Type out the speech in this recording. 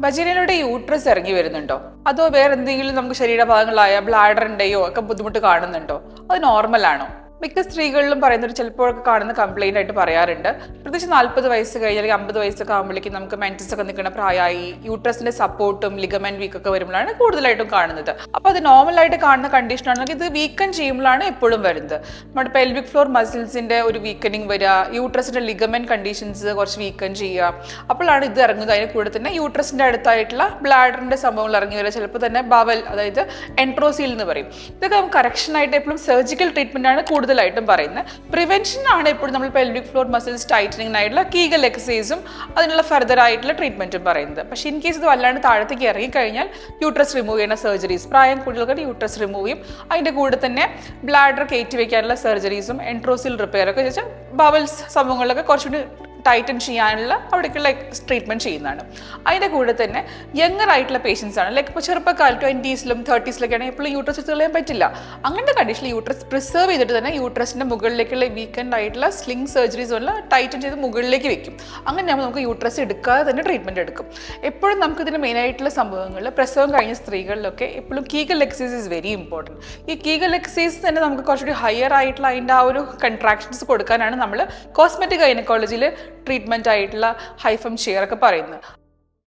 വജീനയിലൂടെ uterus ഇറങ്ങി വരുന്നുണ്ടോ? അതോ വേറെ എന്തെങ്കിലും നമുക്ക് ശരീരഭാഗങ്ങളായ ബ്ലാഡറിന്റെയോ ഒക്കെ ബുദ്ധിമുട്ട് കാണുന്നുണ്ടോ? അത് നോർമൽ ആണോ? മിക്ക സ്ത്രീകളിലും പറയുന്നൊരു ചിലപ്പോഴൊക്കെ കാണുന്ന കംപ്ലൈന്റ് ആയിട്ട് പറയാറുണ്ട്. പ്രത്യേകിച്ച് നാൽപ്പത് വയസ്സ് കഴിഞ്ഞ് അല്ലെങ്കിൽ അമ്പത് വയസ്സൊക്കെ ആകുമ്പോഴേക്കും നമുക്ക് മെന്റസ് ഒക്കെ നിൽക്കുന്ന പ്രായമായി യൂട്രസിന്റെ സപ്പോർട്ടും ലിഗമെന്റ് വീക്ക് ഒക്കെ വരുമ്പോഴാണ് കൂടുതലായിട്ടും കാണുന്നത്. അപ്പോൾ അത് നോർമലായിട്ട് കാണുന്ന കണ്ടീഷൻ ആണെങ്കിൽ ഇത് വീക്കൻ ചെയ്യുമ്പോഴാണ് എപ്പോഴും വരുന്നത്. നമ്മുടെ പെൽവിക് ഫ്ലോർ മസിൽസിന്റെ ഒരു വീക്കനിങ് വരിക യൂട്രസിന്റെ ലിഗമെന്റ് കണ്ടീഷൻസ് കുറച്ച് വീക്കൻ ചെയ്യുക. അപ്പോഴാണ് ഇത് ഇറങ്ങുന്നത്. അതിന് കൂടെ തന്നെ യൂട്രസിന്റെ അടുത്തായിട്ടുള്ള ബ്ലാഡറിന്റെ സംഭവങ്ങൾ ഇറങ്ങി വരിക. ചിലപ്പോൾ തന്നെ ബവൽ അതായത് എൻട്രോസീൽ എന്ന് പറയും. ഇതൊക്കെ നമുക്ക് കറക്ഷനായിട്ട് എപ്പോഴും സർജിക്കൽ ട്രീറ്റ്മെന്റ് ആണ് കൂടുതലായിട്ടും പറയുന്നത്. പ്രിവെൻഷൻ ആണ് എപ്പോഴും നമ്മൾ പെൽവിക് ഫ്ലോർ മസിൽസ് ടൈറ്റനിങ്ങിനായിട്ടുള്ള കീഗൽ എക്സസൈസും അതിനുള്ള ഫർദർ ആയിട്ടുള്ള ട്രീറ്റ്മെന്റും പറയുന്നത്. പക്ഷെ ഇൻ കേസ് ഇത് വല്ലാണ്ട് താഴത്തേക്ക് ഇറങ്ങിക്കഴിഞ്ഞാൽ യൂട്രസ് റിമൂവ് ചെയ്യുന്ന സർജറീസ് പ്രായം കൂടുതലുകൾ യൂട്രസ് റിമൂവ് ചെയ്യും. അതിന്റെ കൂടെ തന്നെ ബ്ലാഡർ കയറ്റി വയ്ക്കാനുള്ള സർജറീസും എൻട്രോസിൽ റിപ്പയർ ഒക്കെ ചോദിച്ചാൽ ബവൽസ് സംഭവങ്ങളിലൊക്കെ കുറച്ചുകൂടി ടൈറ്റൻ ചെയ്യാനുള്ള അവിടേക്കുള്ള ട്രീറ്റ്മെന്റ് ചെയ്യുന്നതാണ്. അതിന്റെ കൂടെ തന്നെ യങ്ങർ ആയിട്ടുള്ള പേഷ്യൻസ് ആണ്. ലൈക്ക് ഇപ്പോൾ ചെറുപ്പക്കാലം ട്വന്റീസിലും തേർട്ടീസിലൊക്കെ ആണെങ്കിൽ എപ്പോഴും യൂട്രസ് തെളിയാൻ പറ്റില്ല. അങ്ങനത്തെ കണ്ടീഷനിൽ യൂട്രസ് പ്രിസർവ് ചെയ്തിട്ട് തന്നെ യൂട്രസിന്റെ മുകളിലേക്കുള്ള വീക്കെൻഡ് ആയിട്ടുള്ള സ്ലിംഗ് സർജറീസ് വല്ല ടൈറ്റൻ ചെയ്ത് മുകളിലേക്ക് വെക്കും. അങ്ങനെ ആകുമ്പോൾ നമുക്ക് യൂട്രസ് എടുക്കാതെ തന്നെ ട്രീറ്റ്മെന്റ് എടുക്കും. എപ്പോഴും നമുക്ക് ഇതിന് മെയിൻ ആയിട്ടുള്ള സംഭവങ്ങൾ പ്രസവം കഴിഞ്ഞ സ്ത്രീകളിലൊക്കെ എപ്പോഴും Kegel exercise is very important ഈ കീഗൽ എക്സസൈസ് തന്നെ നമുക്ക് കുറച്ചുകൂടി ഹയർ ആയിട്ടുള്ള അതിന്റെ ആ ഒരു കൺട്രാക്ഷൻസ് കൊടുക്കാനാണ് നമ്മൾ കോസ്മെറ്റിക് ഗൈനക്കോളജിയിൽ ട്രീറ്റ്മെന്റ് ആയിട്ടുള്ള ഹൈഫം ഷെയർ ഒക്കെ പറയുന്നത്.